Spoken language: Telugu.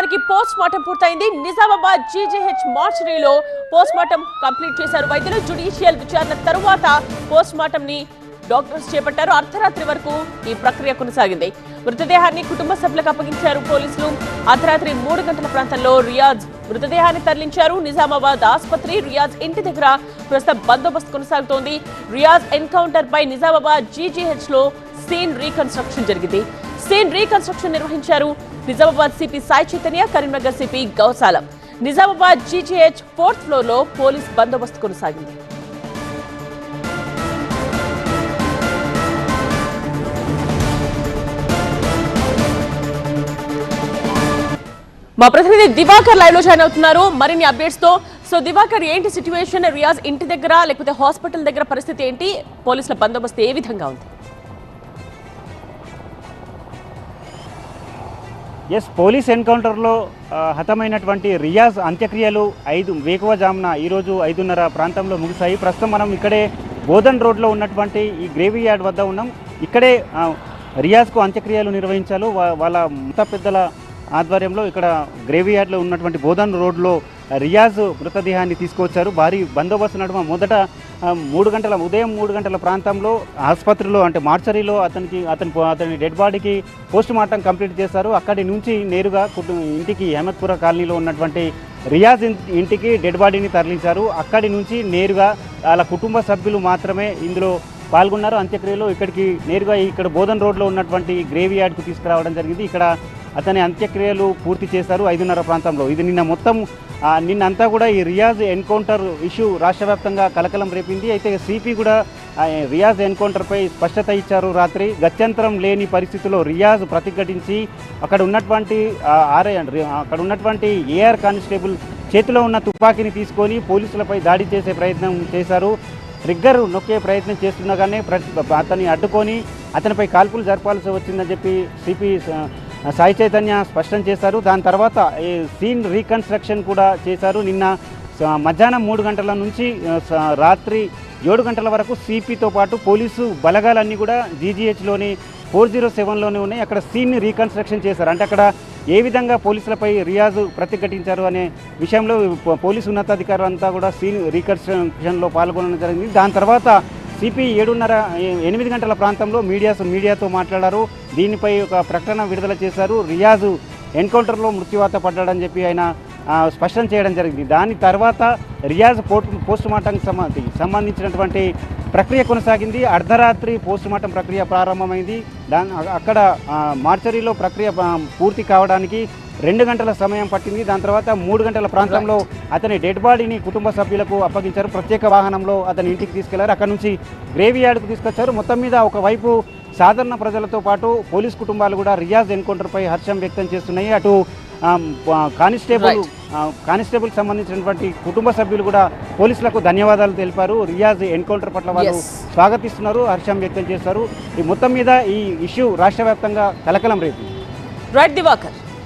మృతదేహానికి పోస్ట్ మార్టం పూర్తయింది. నిజామాబాద్ జీజీహెచ్ మార్చరీలో పోస్ట్ మార్టం కంప్లీట్ చేశారు. వైద్యులు జుడిషియల్ విచారణ తరువాత పోస్ట్ మార్టం ని డాక్టర్స్ చేపట్టారు. అర్ధరాత్రి వరకు ఈ ప్రక్రియ కొనసాగింది. మృతదేహాన్ని కుటుంబ సభ్యులకు అప్పగించారు పోలీసులు. అర్ధరాత్రి మూడు గంటల ప్రాంతంలో రియాజ్ మృతదేహాన్ని తరలించారు. నిజామాబాద్ ఆసుపత్రి రియాజ్ ఇంటి దగ్గర ప్రస్తుతం బందోబస్తు కొనసాగుతోంది. రియాజ్ ఎన్కౌంటర్ పై నిజామాబాద్ జీజీహెచ్లో సీన్ రీకన్స్ట్రక్షన్ జరిగింది. సీన్ రీకన్స్ట్రక్షన్ నిర్వహించారు Nizamabad CP Sai Chaitanya Karimnagar CP Gausalam. Nizamabad GGH fourth ఫ్లోర్లో పోలీస్ బందోబస్తు కొనసాగింది. మా ప్రతినిధి దివాకర్ లైవ్లో జాయిన్ అవుతున్నారు. మరిన్ని అప్డేట్స్తో సో దివాకర్ ఏంటి సిచ్యువేషన్ రియాజ్ ఇంటి దగ్గర లేకపోతే హాస్పిటల్ దగ్గర పరిస్థితి ఏంటి? పోలీసుల బందోబస్తు ఏ విధంగా ఉంది? ఎస్ పోలీస్ ఎన్కౌంటర్లో హతమైనటువంటి రియాజ్ అంత్యక్రియలు ఐదు వేకువజామున ఈరోజు ఐదున్నర ప్రాంతంలో ముగిశాయి. ప్రస్తుతం మనం ఇక్కడే బోధన్ రోడ్లో ఉన్నటువంటి ఈ గ్రేవీ యార్డ్ వద్ద ఉన్నాం. ఇక్కడే రియాజ్కు అంత్యక్రియలు నిర్వహించారు. వాళ్ళ మత పెద్దల ఆధ్వర్యంలో ఇక్కడ గ్రేవీ యార్డ్లో ఉన్నటువంటి బోధన్ రోడ్లో రియాజ్ మృతదేహాన్ని తీసుకొచ్చారు భారీ బందోబస్తు నడుమ మొదట మూడు గంటల ఉదయం మూడు గంటల ప్రాంతంలో ఆసుపత్రిలో అంటే మార్చరీలో అతనికి అతని అతని డెడ్ బాడీకి పోస్ట్ మార్టం కంప్లీట్ చేశారు. అక్కడి నుంచి నేరుగా ఇంటికి అహ్మద్పుర కాలనీలో ఉన్నటువంటి రియాజ్ ఇన్- ఇంటికి డెడ్ బాడీని తరలించారు. అక్కడి నుంచి నేరుగా వాళ్ళ కుటుంబ సభ్యులు మాత్రమే ఇందులో పాల్గొన్నారు. అంత్యక్రియలో ఇక్కడికి నేరుగా ఇక్కడ బోధన్ రోడ్లో ఉన్నటువంటి గ్రేవీ యార్డ్కు తీసుకురావడం జరిగింది. ఇక్కడ అతని అంత్యక్రియలు పూర్తి చేశారు ఐదున్నర ప్రాంతంలో. ఇది నిన్న మొత్తం నిన్నంతా కూడా ఈ రియాజ్ ఎన్కౌంటర్ ఇష్యూ రాష్ట్రవ్యాప్తంగా కలకలం రేపింది. అయితే సిపి కూడా రియాజ్ ఎన్కౌంటర్పై స్పష్టత ఇచ్చారు రాత్రి. గత్యంతరం లేని పరిస్థితుల్లో రియాజ్ ప్రతిఘటించి అక్కడ ఉన్నటువంటి ఆర్ఐ అక్కడ ఉన్నటువంటి ఏఆర్ కానిస్టేబుల్ చేతిలో ఉన్న తుపాకీని తీసుకొని పోలీసులపై దాడి చేసే ప్రయత్నం చేశారు. ట్రిగ్గర్ నొక్కే ప్రయత్నం చేస్తుండగానే ప్ర- అతన్ని అడ్డుకొని అతనిపై కాల్పులు జరపాల్సి వచ్చిందని చెప్పి సిపి సాయి చైతన్య స్పష్టం చేశారు. దాని తర్వాత ఈ సీన్ రీకన్స్ట్రక్షన్ కూడా చేశారు. నిన్న మధ్యాహ్నం మూడు గంటల నుంచి రాత్రి ఏడు గంటల వరకు సిపితో పాటు పోలీసు బలగాలన్నీ కూడా జీజీహెచ్లోని ఫోర్ జీరో సెవెన్లోనే ఉన్నాయి. అక్కడ సీన్ని రీకన్స్ట్రక్షన్ చేశారు. అంటే అక్కడ ఏ విధంగా పోలీసులపై రియాజు ప్రతిఘటించారు అనే విషయంలో పోలీసు ఉన్నతాధికారులు అంతా కూడా సీన్ రీకన్స్ట్రక్షన్లో పాల్గొనడం జరిగింది. దాని తర్వాత సిపి ఏడున్నర ఎనిమిది గంటల ప్రాంతంలో మీడియా మీడియాతో మాట్లాడారు. దీనిపై ఒక ప్రకటన విడుదల చేశారు. రియాజు ఎన్కౌంటర్లో మృత్యువాత పడ్డాడని చెప్పి ఆయన స్పష్టం చేయడం జరిగింది. దాని తర్వాత రియాజ్ పోస్ట్ పోస్ట్ మార్టంకి సంబంధించినటువంటి ప్రక్రియ కొనసాగింది. అర్ధరాత్రి పోస్టుమార్టం ప్రక్రియ ప్రారంభమైంది. దాని అక్కడ మార్చరీలో ప్రక్రియ పూర్తి కావడానికి రెండు గంటల సమయం పట్టింది. దాని తర్వాత మూడు గంటల ప్రాంతంలో అతని డెడ్ బాడీని కుటుంబ సభ్యులకు అప్పగించారు. ప్రత్యేక వాహనంలో అతని ఇంటికి తీసుకెళ్ళారు. అక్కడ నుంచి గ్రేవీ యార్డ్కు తీసుకొచ్చారు. మొత్తం మీద ఒకవైపు సాధారణ ప్రజలతో పాటు పోలీస్ కుటుంబాలు కూడా రియాజ్ ఎన్కౌంటర్పై హర్షం వ్యక్తం చేస్తున్నాయి. అటు కానిస్టేబుల్ కానిస్టేబుల్ సంబంధించినటువంటి కుటుంబ సభ్యులు కూడా పోలీసులకు ధన్యవాదాలు తెలిపారు. రియాజ్ ఎన్కౌంటర్ పట్ల వాళ్ళు. స్వాగతిస్తున్నారు హర్షం వ్యక్తం చేస్తారు ఈ మొత్తం మీద ఈ ఇష్యూ రాష్ట్ర వ్యాప్తంగా కలకలం రేపు. రైట్ దివాకర్.